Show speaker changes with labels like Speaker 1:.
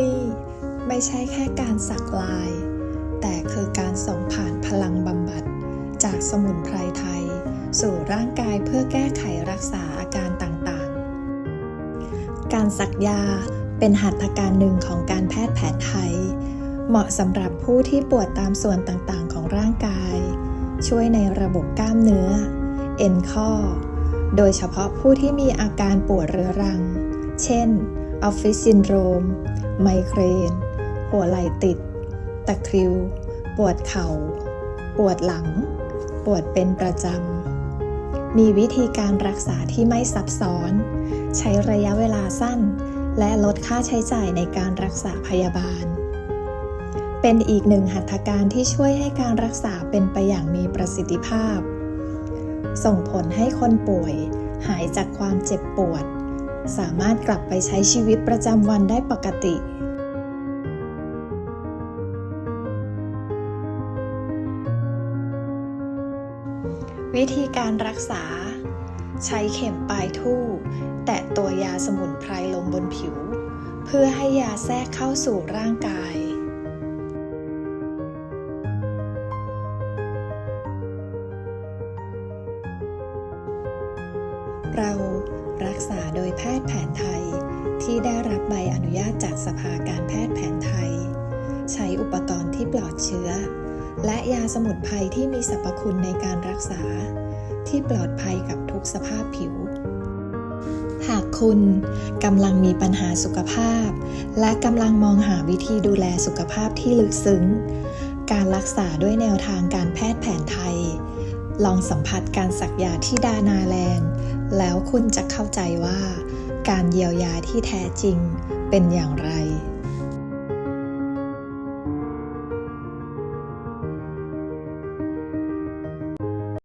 Speaker 1: นี่ไม่ใช่แค่การสักลาย แต่คือการส่งผ่านพลังบำบัด จากสมุนไพรไทย สู่ร่างกายเพื่อแก้ไขรักษาอาการต่างๆ การสักยาเป็นหัตถการหนึ่งของการแพทย์แผนไทย เหมาะสำหรับผู้ที่ปวดตามส่วนต่างๆ ของร่างกาย ช่วยในระบบกล้ามเนื้อ เอ็นข้อ โดยเฉพาะผู้ที่มีอาการปวดเรื้อรัง เช่น ออฟฟิศซินโดรม ไมเกรน หัวไหล่ติด ตะคริว ปวดเข่า ปวดหลัง ปวดเป็นประจำ มีวิธีการรักษาที่ไม่ซับซ้อน ใช้ระยะเวลาสั้น และลดค่าใช้จ่ายในการรักษาพยาบาล เป็นอีกหนึ่งหัตถการที่ช่วยให้การรักษาเป็นไปอย่างมีประสิทธิภาพ ส่งผลให้คนป่วยหายจากความเจ็บปวด สามารถกลับไปใช้ชีวิตประจำวันได้ปกติ วิธีการรักษา ใช้เข็มปลายทู่ แตะตัวยาสมุนไพรลงบนผิว เพื่อให้ยาแทรกเข้าสู่ร่างกายเรา รักษาโดยแพทย์แผนไทย ที่ได้รับใบอนุญาตจากสภาการแพทย์แผนไทย ใช้อุปกรณ์ที่ปลอดเชื้อ และยาสมุนไพรที่มีสรรพคุณในการรักษา ที่ปลอดภัยกับทุกสภาพผิว หากคุณกำลังมีปัญหาสุขภาพ และกำลังมองหาวิธีดูแลสุขภาพที่ลึกซึ้ง การรักษาด้วยแนวทางการแพทย์แผนไทย ลองสัมผัสการสักยาที่ดานาแลนด์ แล้วคุณจะเข้าใจว่า การเยียวยาที่แท้จริงเป็นอย่างไร